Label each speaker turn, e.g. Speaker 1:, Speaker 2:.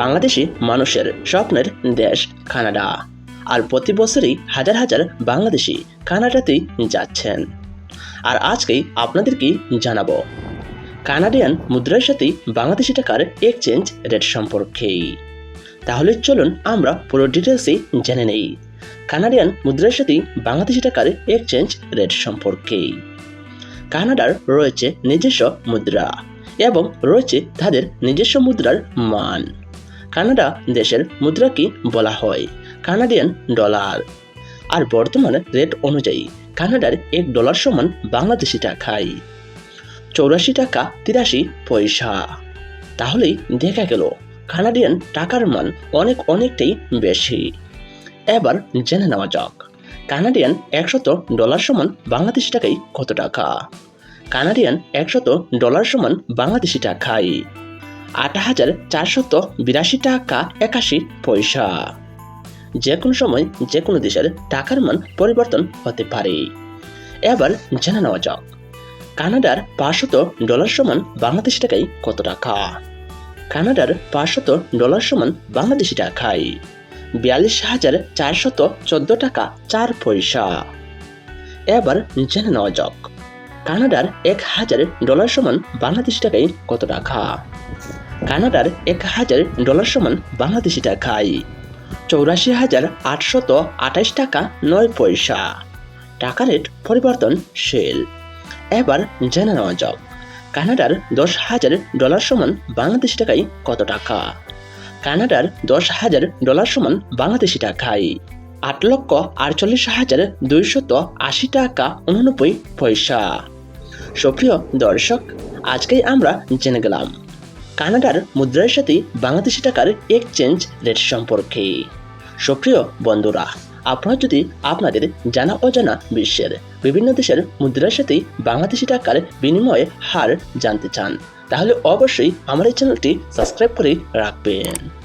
Speaker 1: বাংলাদেশি মানুষের স্বপ্নের দেশ কানাডা। আর প্রতি বছরই হাজার হাজার বাংলাদেশি কানাডাতেই যাচ্ছেন। আর আজকেই আপনাদেরকে জানাব, কানাডিয়ান মুদ্রার সাথে বাংলাদেশি টাকার এক্সচেঞ্জ রেট সম্পর্কে তাহলে চলুন আমরা পুরো ডিটেলসে জেনে নেই, কানাডিয়ান মুদ্রার সাথে বাংলাদেশি টাকার এক্সচেঞ্জ রেট সম্পর্কে কানাডার রয়েছে নিজস্ব মুদ্রা এবং রয়েছে তাদের নিজস্ব মুদ্রার মান। কানাডা দেশের মুদ্রাকে বলা হয়, কানাডিয়ান ডলার। আর বর্তমান রেট অনুযায়ী, কানাডার এক ডলার সমান বাংলাদেশি টাকায়। চৌরাশি টাকা তিরাশি পয়সা। তাহলেই দেখা গেল, কানাডিয়ান টাকার মান অনেক অনেকটাই বেশি। এবার জেনে নেওয়া যাক, কানাডিয়ান একশত ডলার সমান বাংলাদেশি টাকায় কত টাকা? কানাডিয়ান একশত ডলার সমান বাংলাদেশি টাকায়। আট হাজার চারশত বিরাশি টাকা একাশি পয়সা। যে কোনো সময় যে কোনো দেশের টাকার মান পরিবর্তন হতে পারে। এবার জেনে নেওয়া যাক, কানাডার পাঁচশত ডলার সমান বাংলাদেশি টাকায় কত টাকা? কানাডার পাঁচশত ডলার সমান বাংলাদেশি টাকায় বিয়াল্লিশ হাজার চারশত চোদ্দ টাকা চার পয়সা। এবার জেনে নেওয়া যাক, কানাডার এক হাজার ডলার সমান বাংলাদেশি টাকায় কত টাকা? কানাডার এক হাজার ডলার সমান বাংলাদেশি টাকায়। চৌরাশি হাজার আটশত আঠাশ টাকা নয় পয়সা। টাকা রেট পরিবর্তনশীল এবার জেনে নেওয়া যাক, কানাডার দশ হাজার ডলার সমান বাংলাদেশি টাকায় কত টাকা? কানাডার দশ হাজার ডলার সমান বাংলাদেশি টাকায় আট লক্ষ আটচল্লিশ হাজার দুইশত আশি টাকা উননব্বই পয়সা। সুপ্রিয় দর্শক, আজকেই আমরা জেনে গেলাম কানাডার মুদ্রার সাথে বাংলাদেশি টাকার এক্সচেঞ্জ রেট সম্পর্কে। সক্রিয় বন্ধুরা, আপনার যদি আপনাদের জানা অজানা বিশ্বের বিভিন্ন দেশের মুদ্রার সাথে বাংলাদেশি টাকার বিনিময়ে হার জানতে চান, তাহলে অবশ্যই আমার এই চ্যানেলটি সাবস্ক্রাইব করে রাখবেন।